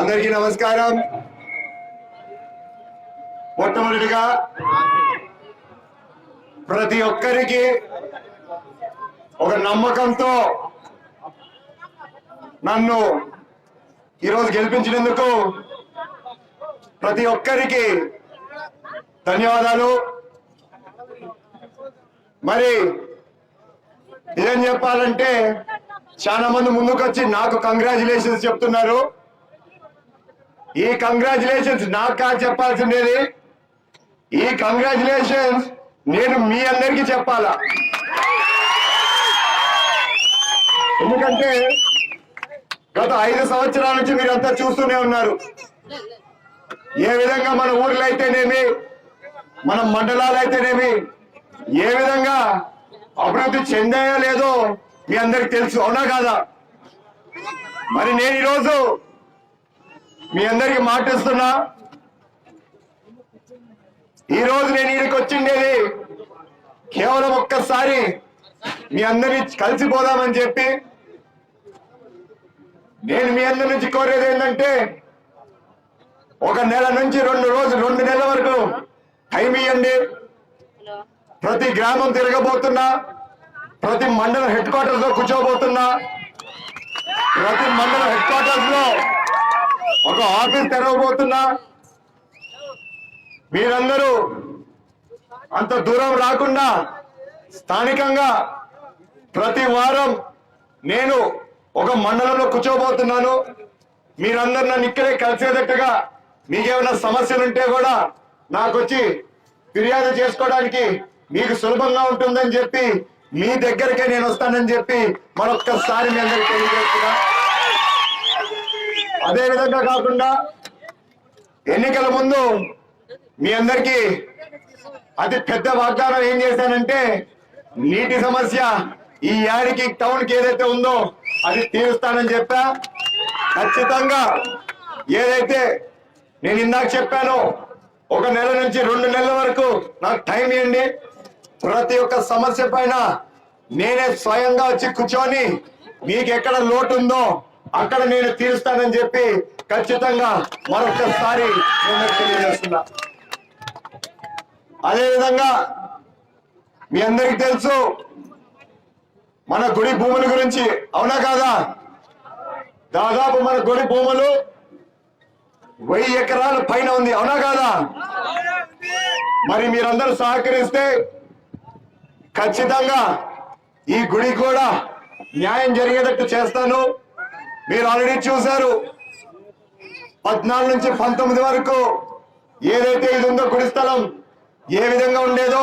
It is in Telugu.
అందరికీ నమస్కారం. మొట్టమొదటిగా ప్రతి ఒక్కరికి ఒక నమ్మకంతో నన్ను ఈరోజు గెలిపించినందుకు ప్రతి ఒక్కరికి ధన్యవాదాలు. మరి నిజం చెప్పాలంటే చాలా మంది ముందుకొచ్చి నాకు కంగ్రాచులేషన్స్ చెప్తున్నారు. ఈ కంగ్రాచులేషన్స్ నాకు కాదు చెప్పాల్సిందేది. ఈ కంగ్రాచులేషన్స్ నేను మీ అందరికీ చెప్పాలా? ఎందుకంటే గత ఐదు సంవత్సరాల నుంచి మీరంతా చూస్తూనే ఉన్నారు. ఏ విధంగా మన ఊర్లో అయితేనేమి మన మండలాలు అయితేనేమి ఏ విధంగా అభివృద్ధి చెందాయో లేదో మీ అందరికి తెలుసు. అవునా కాదా? మరి నేను ఈరోజు మీ అందరికి మాటిస్తున్నా. ఈ రోజు నేను ఈడికి వచ్చిండేది కేవలం ఒక్కసారి మీ అందరినీ కలిసిపోదామని చెప్పి నేను మీ అందరి నుంచి కోరేది ఏంటంటే ఒక నెల నుంచి రెండు రోజులు రెండు నెలల వరకు టైం ఇవ్వండి ప్రతి గ్రామం తిరగబోతున్నా ప్రతి మండలం హెడ్ క్వార్టర్స్లో కూర్చోబోతున్నా ప్రతి మండలం ఒక ఆఫీస్ తెరవబోతున్నా. మీరందరూ అంత దూరం రాకుండా స్థానికంగా ప్రతి వారం నేను ఒక మండలంలో కూర్చోబోతున్నాను. మీరందరు నన్ను ఇక్కడే కలిసేటట్టుగా మీకేమైనా సమస్యలు ఉంటే కూడా నాకు వచ్చి ఫిర్యాదు చేసుకోవడానికి మీకు సులభంగా ఉంటుందని చెప్పి మీ దగ్గరికే నేను వస్తానని చెప్పి మరొక్కసారి మీ అందరికి తెలియజేస్తున్నా. అదే విధంగా కాకుండా ఎన్నికల ముందు మీ అందరికీ అతి పెద్ద వాగ్దానం ఏం చేశానంటే నీటి సమస్య ఈ యాడికి టౌన్కి ఏదైతే ఉందో అది తీరుస్తానని చెప్పా. ఖచ్చితంగా ఏదైతే నేను ఇందాక చెప్పానో ఒక నెల నుంచి రెండు నెలల వరకు నాకు టైం ఇవ్వండి. ప్రతి ఒక్క సమస్య పైన నేనే స్వయంగా వచ్చి కూర్చొని మీకు ఎక్కడ లోటు ఉందో అక్కడ నేను తీరుస్తానని చెప్పి ఖచ్చితంగా మరొకసారి తెలియజేస్తున్నా. అదేవిధంగా మీ అందరికి తెలుసు మన గుడి భూముల గురించి అవునా కాదా? దాదాపు మన గుడి భూములు వెయ్యి ఎకరాల పైన ఉంది అవునా కాదా? మరి మీరందరూ సహకరిస్తే ఖచ్చితంగా ఈ గుడి కూడా న్యాయం జరిగేటట్టు చేస్తాను. మీరు ఆల్రెడీ చూశారు. పద్నాలుగు నుంచి పంతొమ్మిది వరకు ఏదైతే ఇది ఉందో గుడి స్థలం ఏ విధంగా ఉండేదో